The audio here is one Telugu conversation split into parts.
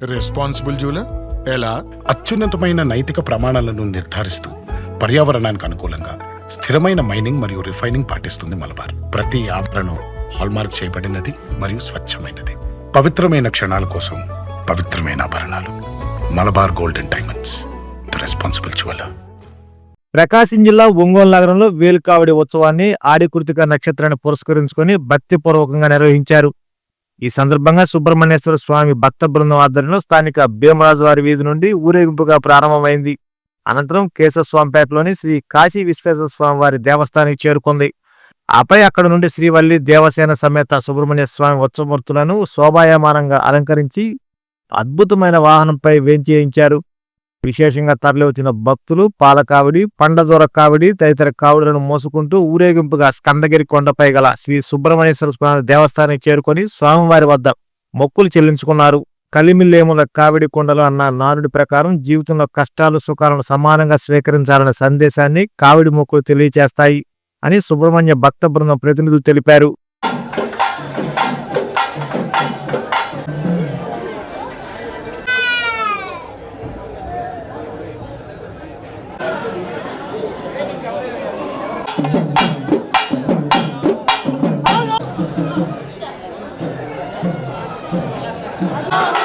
రెస్పాన్సిబుల్ జ్యువెలర్ ఎలా? అత్యున్నతమైన నైతిక ప్రమాణాలను నిర్ధారిస్తూ పర్యావరణానికి అనుకూలంగా స్థిరమైన మైనింగ్ మరియు రిఫైనింగ్ పాటిస్తుంది మలబార్. ప్రతి ఆభరణం హాల్మార్క్ చేయబడినది మరియు స్వచ్ఛమైనది. పవిత్రమైన క్షణాల కోసం పవిత్రమైన ఆభరణాలు. Malabar gold and diamonds the responsible jeweller Prakasam జిల్లా ఒంగోలు నగరంలో వేలుకావడి ఉత్సవాన్ని ఆడికృతిక నక్షత్రాన్ని పురస్కరించుకొని భక్తిపూర్వకంగా నిర్వహించారు. ఈ సందర్భంగా సుబ్రహ్మణ్యేశ్వర స్వామి భక్త బృందం ఆధ్వర్యంలో స్థానిక భీమరాజు వారి వీధి నుండి ఊరేగింపుగా ప్రారంభమైంది. అనంతరం కేశవస్వామిపేటలోని శ్రీ కాశీ విశ్వేశ్వర స్వామి వారి దేవస్థానానికి చేరుకుంది. ఆపై అక్కడ నుండి శ్రీవల్లి దేవసేన సమేత సుబ్రహ్మణ్య స్వామి ఉత్సవమూర్తులను శోభాయమానంగా అలంకరించి అద్భుతమైన వాహనంపై వేంచేయించారు. విశేషంగా తరలివచ్చిన భక్తులు పాలకావిడి పండదొర కావిడి తదితర కావిడులను మోసుకుంటూ ఊరేగింపుగా స్కందగిరి కొండపై గల శ్రీ సుబ్రహ్మణ్యేశ్వర స్వామి దేవస్థానానికి చేరుకొని స్వామివారి వద్ద మొక్కులు చెల్లించుకున్నారు. కలిమిల్లేముల కావిడి కొండలు అన్న నానుడి ప్రకారం జీవితంలో కష్టాలు సుఖాలను సమానంగా స్వీకరించాలనే సందేశాన్ని కావిడి మొక్కులు తెలియచేస్తాయి అని సుబ్రహ్మణ్య భక్త బృందం ప్రతినిధులు తెలిపారు. Hello.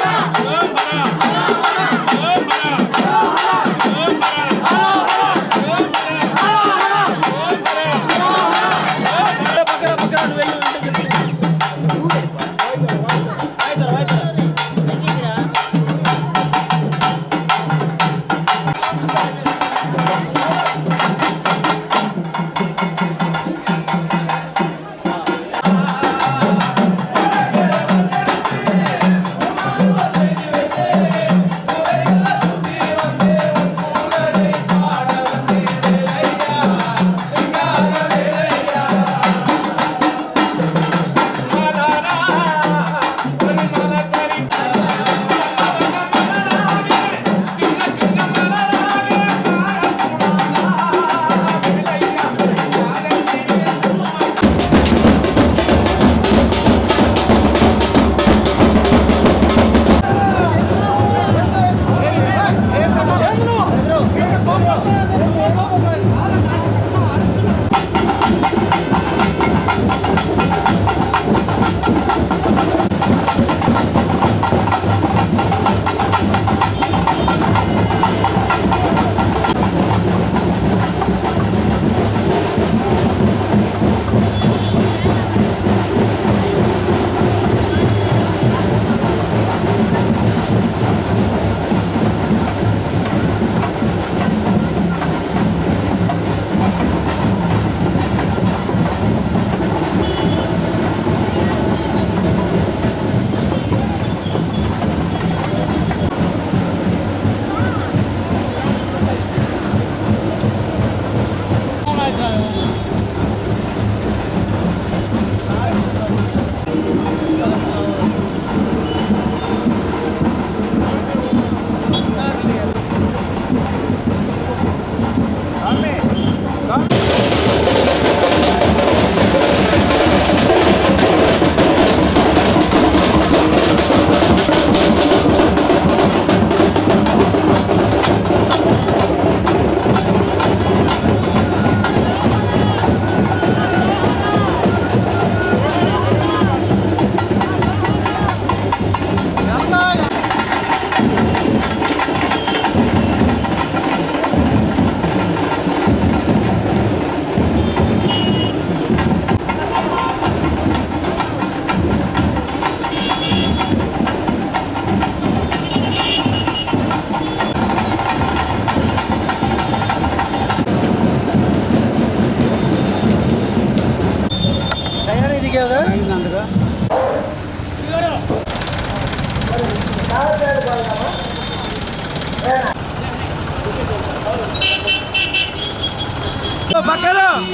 பக்கம்